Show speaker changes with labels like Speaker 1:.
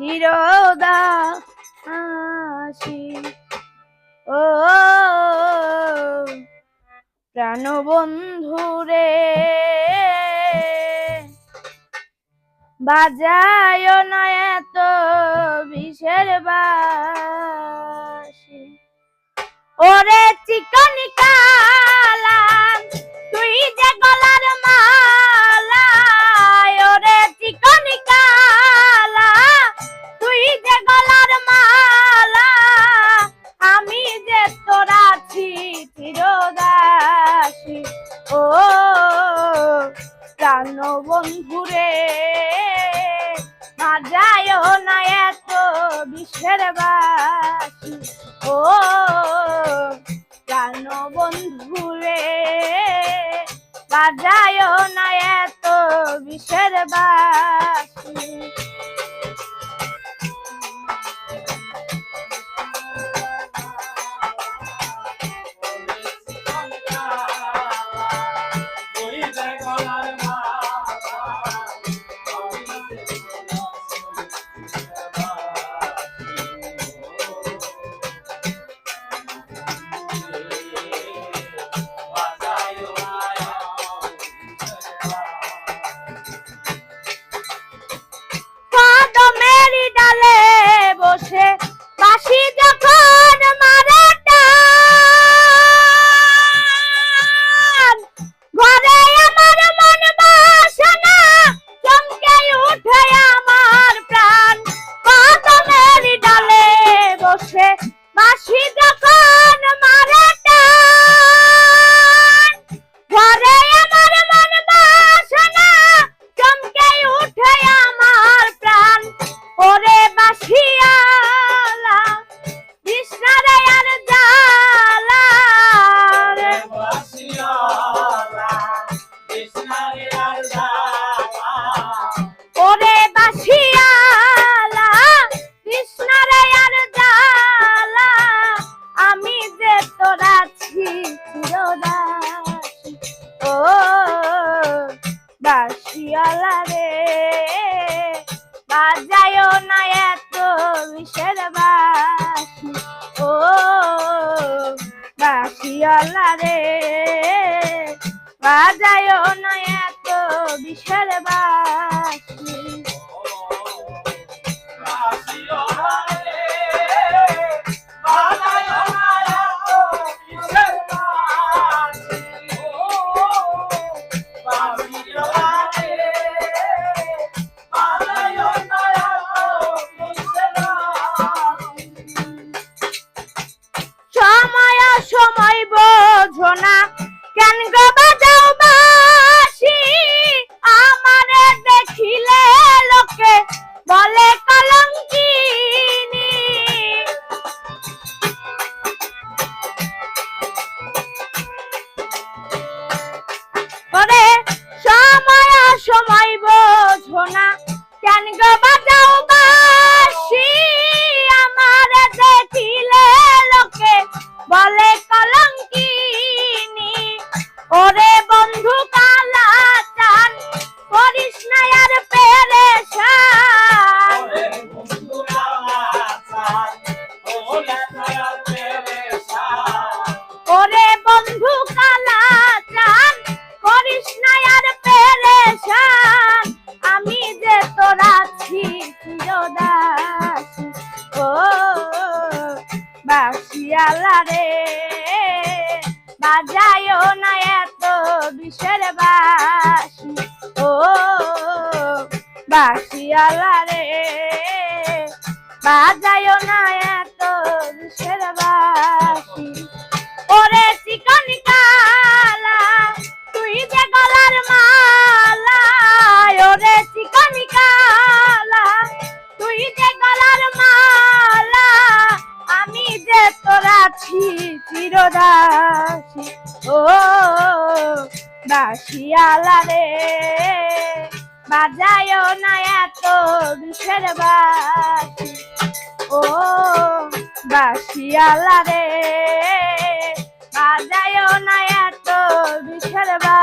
Speaker 1: চিরদা আসি ও প্রাণবন্ধু রে বাজায় না এত বিষের বাসি। ওরে চিকনিক বিষের বসে বাসিয়ালা রে বাজায় না এত বিষের বাসি। ও বাসিয়ালা রে না এত বিষের বোঝো না। কেন গো? ওরে বন্ধু কালা চান করিস না আর পেরেশান। ওরে বন্ধু কালা চান করিস না আর পেরেশান। আমি যে তোরা ছি চিরদাসী ও বাসিয়ালা রে। বাজায় না বাসিয়ালা রে বাজায় না এত বিষের বাসি। ওরে চিকন কালা, তুই যে গলার মালা, ওরে চিকন কালা, তুই যে গলার মালা, আমি যে তোরা ছি চিরদাসী। ও বাসিয়ালা রে বাজায় না এত বিষের বাসি। ও বাসিয়ালা রে বাজায় না এত বিষের বাসি